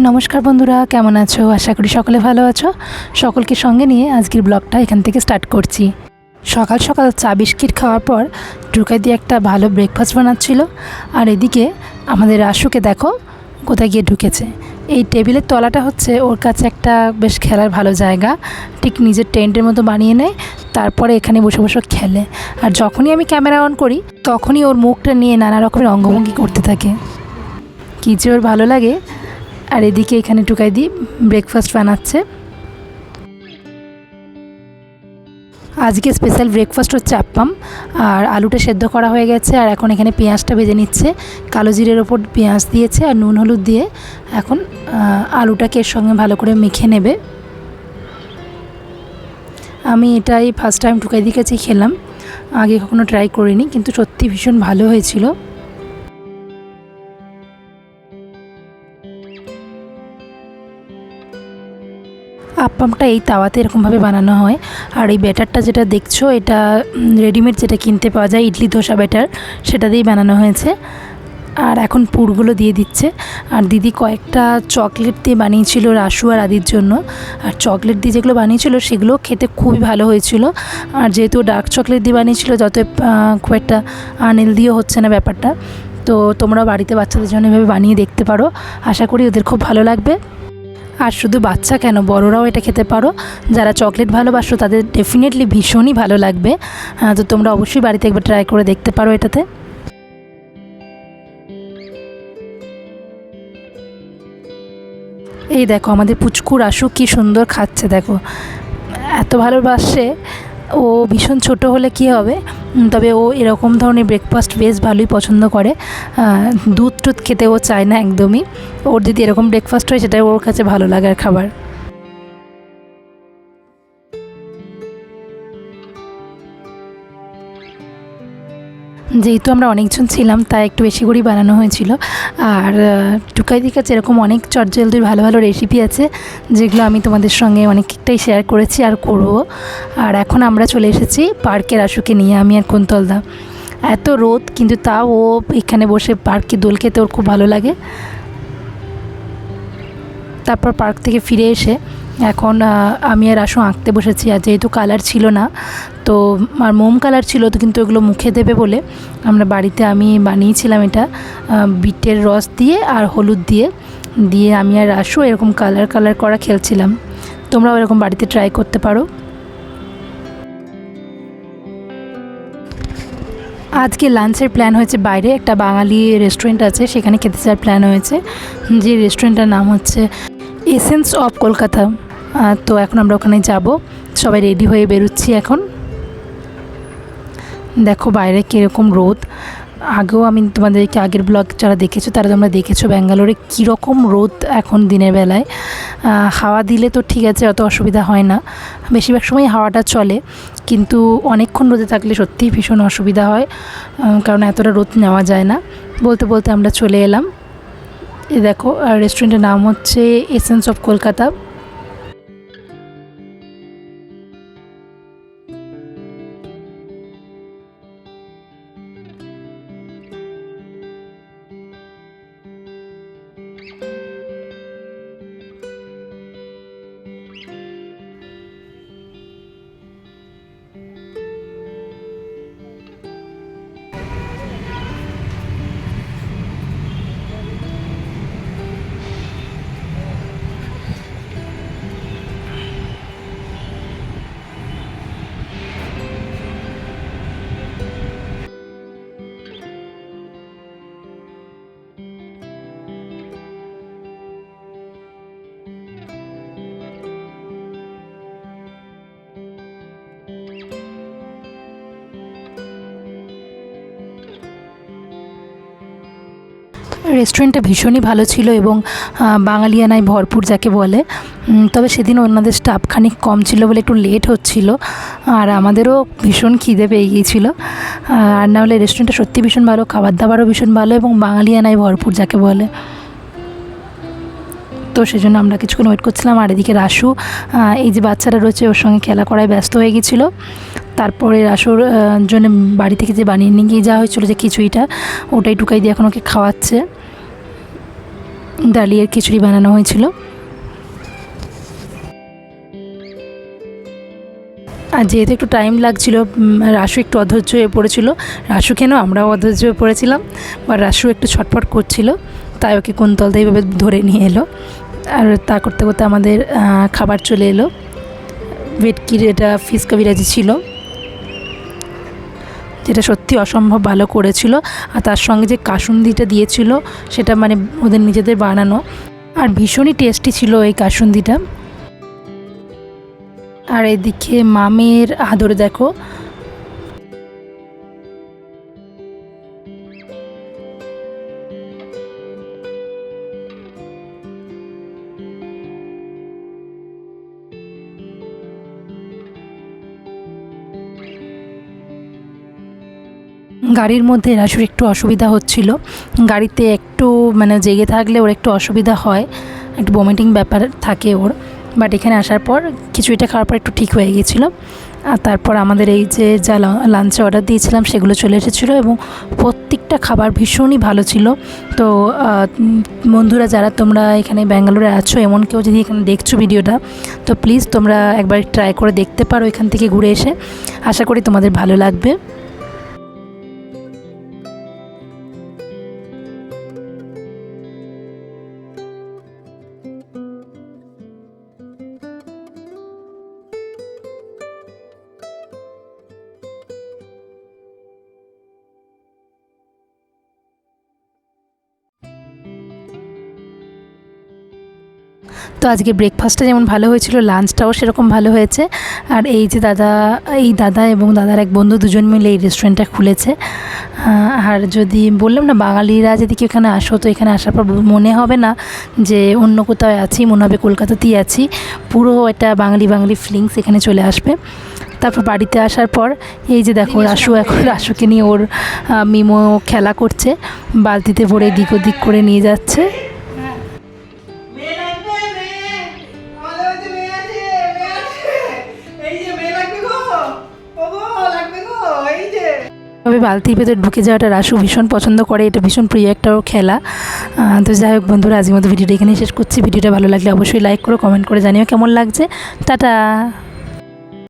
নমস্কার বন্ধুরা, কেমন আছো? আশা করি সকলে ভালো আছো। সকলকে সঙ্গে নিয়ে আজকের ব্লগটা এখান থেকে স্টার্ট করছি। সকাল সকাল চা বিস্কিট খাওয়ার পর টুকাই দিয়ে একটা ভালো ব্রেকফাস্ট বানাচ্ছিল। আর এদিকে আমাদের রাসুকে দেখো কোথায় গিয়ে ঢুকেছে। এই টেবিলের তলাটা হচ্ছে ওর কাছে একটা বেশ খেলার ভালো জায়গা। ঠিক নিজের টেন্টের মতো বানিয়ে নেয়, তারপরে এখানে বসে বসে খেলে। আর যখনই আমি ক্যামেরা অন করি, তখনই ওর মুখটা নিয়ে নানা রকমের অঙ্গভঙ্গি করতে থাকে। কী যে ওর ভালো লাগে আর এদিকে এখানে টুকাই দিই ব্রেকফাস্ট বানাচ্ছে। আজকে স্পেশাল ব্রেকফাস্ট হচ্ছে আপ্পাম। আর আলুটা সেদ্ধ করা হয়ে গেছে, আর এখন এখানে পেঁয়াজটা ভেজে নিচ্ছে। কালো জিরের ওপর পেঁয়াজ দিয়েছে আর নুন হলুদ দিয়ে এখন আলুটাকে এর সঙ্গে ভালো করে মেখে নেবে। আমি এটাই ফার্স্ট টাইম টুকাই দিয়ে কাছে খেলাম। আগে কখনো ট্রাই করিনি, কিন্তু সত্যি ভীষণ ভালো হয়েছিল। আপ্পামটা এই তাওয়াতে এরকমভাবে বানানো হয়। আর এই ব্যাটারটা যেটা দেখছ, এটা রেডিমেড যেটা কিনতে পাওয়া যায়, ইডলি ধোসা ব্যাটার, সেটা দিয়েই বানানো হয়েছে। আর এখন পুরগুলো দিয়ে দিচ্ছে। আর দিদি কয়েকটা চকলেট দিয়ে বানিয়েছিল রাসু আর আদির জন্য। আর চকলেট দিয়ে যেগুলো বানিয়েছিল, সেগুলো খেতে খুবই ভালো হয়েছিল। আর যেহেতু ডার্ক চকলেট দিয়ে বানিয়েছিল, যত খুব একটা আনহেলদিও হচ্ছে না ব্যাপারটা। তো তোমরা বাড়িতে বাচ্চাদের জন্য এভাবে বানিয়ে দেখতে পারো। আশা করি ওদের খুব ভালো লাগবে। আর শুধু বাচ্চা কেন? বড়রাও এটা খেতে পারো। যারা চকলেট ভালোবাসো, তাদের ডেফিনেটলি ভীষণই ভালো লাগবে। তো তোমরা অবশ্যই বাড়িতে একবার ট্রাই করে দেখতে পারো এটাতে। এই দেখো, আমাদের পুচকুর আসু কি সুন্দর খাচ্ছে, দেখো। এত ভালোবাসে, ও ভীষণ ছোট হলে কি হবে? তবে ও এরকম ধরনের ব্রেকফাস্ট বেশ ভালোই পছন্দ করে। দুধ টুধ খেতে ও চায় না একদমই। ওর যদি এরকম ব্রেকফাস্ট হয়, সেটাই ওর কাছে ভালো লাগার খাবার। যেহেতু আমরা অনেকজন ছিলাম তাই একটু বেশি করেই বানানো হয়েছিল। আর আহ, টুকাইদির কাছে এরকম অনেক চটজলদির ভালো ভালো রেসিপি আছে যেগুলো আমি তোমাদের সঙ্গে অনেকটাই শেয়ার করেছি আর করব। আর এখন আমরা চলে এসেছি পার্কের আশুকে নিয়ে আমি আর কুন্তলদা এত রোদ কিন্তু তাও ও এখানে বসে পার্কে দোল খেতে ওর খুব ভালো লাগে। তারপর পার্ক থেকে ফিরে এসে এখন আমি আর আসু আঁকতে বসেছি আর যেহেতু কালার ছিল না, তো, আর মোম কালার ছিল, তো কিন্তু এগুলো মুখে দেবে বলে আমরা বাড়িতে আমি বানিয়েছিলাম এটা বিটের রস দিয়ে আর হলুদ দিয়ে দিয়ে আমি আর আসু এরকম কালার কালার করা খেলছিলাম। তোমরাও এরকম বাড়িতে ট্রাই করতে পারো। আজকে লাঞ্চের প্ল্যান হয়েছে বাইরে, একটা বাঙালি রেস্টুরেন্ট আছে, সেখানে খেতে যাওয়ার প্ল্যান হয়েছে। যে রেস্টুরেন্টটার নাম হচ্ছে এসেন্স অফ কলকাতা তো এখন আমরা ওখানে যাব। সবাই রেডি হয়ে বেরোচ্ছি এখন। দেখো বাইরে কীরকম রোদ। আগেও আমি তোমাদেরকে আগের ব্লগ যারা দেখেছ, তারা তোমরা দেখেছ ব্যাঙ্গালোরে কীরকম রোদ এখন দিনের বেলায়। হাওয়া দিলে তো ঠিক আছে, অত অসুবিধা হয় না। বেশিরভাগ সময় হাওয়াটা চলে, কিন্তু অনেকক্ষণ রোদে থাকলে সত্যিই ভীষণ অসুবিধা হয়। কারণ এতটা রোদ নেওয়া যায় না। বলতে বলতে আমরা চলে এলাম। দেখো রেস্টুরেন্টের নাম হচ্ছে এসেন্স অফ কলকাতা রেস্টুরেন্টটা ভীষণই ভালো ছিল এবং বাঙালিয়ানায় ভরপুর যাকে বলে। তবে সেদিন ওনাদের স্টাফ খানিক কম ছিল বলে একটু লেট হচ্ছিল। আর আমাদেরও ভীষণ খিদে পেয়ে গিয়েছিল। আর না হলে রেস্টুরেন্টটা সত্যি ভীষণ ভালো খাবার দাবারও ভীষণ ভালো এবং বাঙালিয়ানায় ভরপুর যাকে বলে। তো সেজন্য আমরা কিছুক্ষণ ওয়েট করছিলাম। আর এদিকে রাসু এই যে বাচ্চারা রয়েছে, ওর সঙ্গে খেলা করায় ব্যস্ত হয়ে গেছিল তারপরে আহ, জন্য বাড়ি থেকে যে বানিয়ে নিয়ে গিয়ে যাওয়া হয়েছিলো যে খিচুড়িটা ওটাই টুকাই দিয়ে এখন ওকে খাওয়াচ্ছে। ডালিয়ার খিচুড়ি বানানো হয়েছিল। আর যেহেতু একটু টাইম লাগছিল রাসু একটু অধৈর্য হয়ে পড়েছিল। রাসু কেন? আমরাও অধৈর্য হয়ে পড়েছিলাম। বা রাসু একটু ছটফট করছিল তাই ওকে কুন্তলদা এইভাবে ধরে নিয়ে এলো। আর তা করতে করতে আমাদের খাবার চলে এলো। ভেটকির এটা ফিস কবিরাজি ছিল। যেটা সত্যি অসম্ভব ভালো করেছিল আর তার সঙ্গে যে কাসুন্দিটা দিয়েছিল সেটা মানে ওদের নিজেদের বানানো। আর ভীষণই টেস্টি ছিল এই কাসুন্দিটা। আর এদিকে মামের আদর দেখো। গাড়ির মধ্যে রাসুর একটু অসুবিধা হচ্ছিল। গাড়িতে একটু মানে জেগে থাকলে ওর একটু অসুবিধা হয়। একটু বমিটিং ব্যাপার থাকে ওর। বাট এখানে আসার পর খিচুড়িটা খাওয়ার পর একটু ঠিক হয়ে গিয়েছিল আর তারপর আমাদের এই যে যা লাঞ্চে অর্ডার দিয়েছিলাম সেগুলো চলে এসেছিল এবং প্রত্যেকটা খাবার ভীষণই ভালো ছিল। তো বন্ধুরা যারা তোমরা এখানে ব্যাঙ্গালোরে আছো, এমন কেউ যদি এখানে দেখছ ভিডিওটা, তো প্লিজ তোমরা একবার ট্রাই করে দেখতে পারো এখান থেকে ঘুরে এসে। আশা করি তোমাদের ভালো লাগবে। তো আজকে ব্রেকফাস্টটা যেমন ভালো হয়েছিল লাঞ্চটাও সেরকম ভালো হয়েছে। আর এই যে দাদা এই দাদা এবং দাদার এক বন্ধু দুজন মিলে এই রেস্টুরেন্টটা খুলেছে। আর যদি বললাম না বাঙালিরা যদি কেউ এখানে আসো তো এখানে আসার পর মনে হবে না যে অন্য কোথাও আছি মনে হবে কলকাতাতেই আছি। পুরো একটা বাঙালি বাঙালি ফিলিংস এখানে চলে আসবে। তারপর বাড়িতে আসার পর এই যে দেখো রাসু এখন রাসুকে নিয়ে ওর মিমো খেলা করছে। বালতিতে ভরে দিক ওদিক করে নিয়ে যাচ্ছে। তবে বালতির ভেতর ঢুকে যাওয়াটা রাসু ভীষণ পছন্দ করে। এটা ভীষণ প্রিয় একটা খেলা। তো যাই হোক বন্ধুরা, আজকের মতো ভিডিওটা এখানে শেষ করছি। ভিডিওটা ভালো লাগলে অবশ্যই লাইক করো কমেন্ট করে জানিও কেমন লাগছে। টাটা!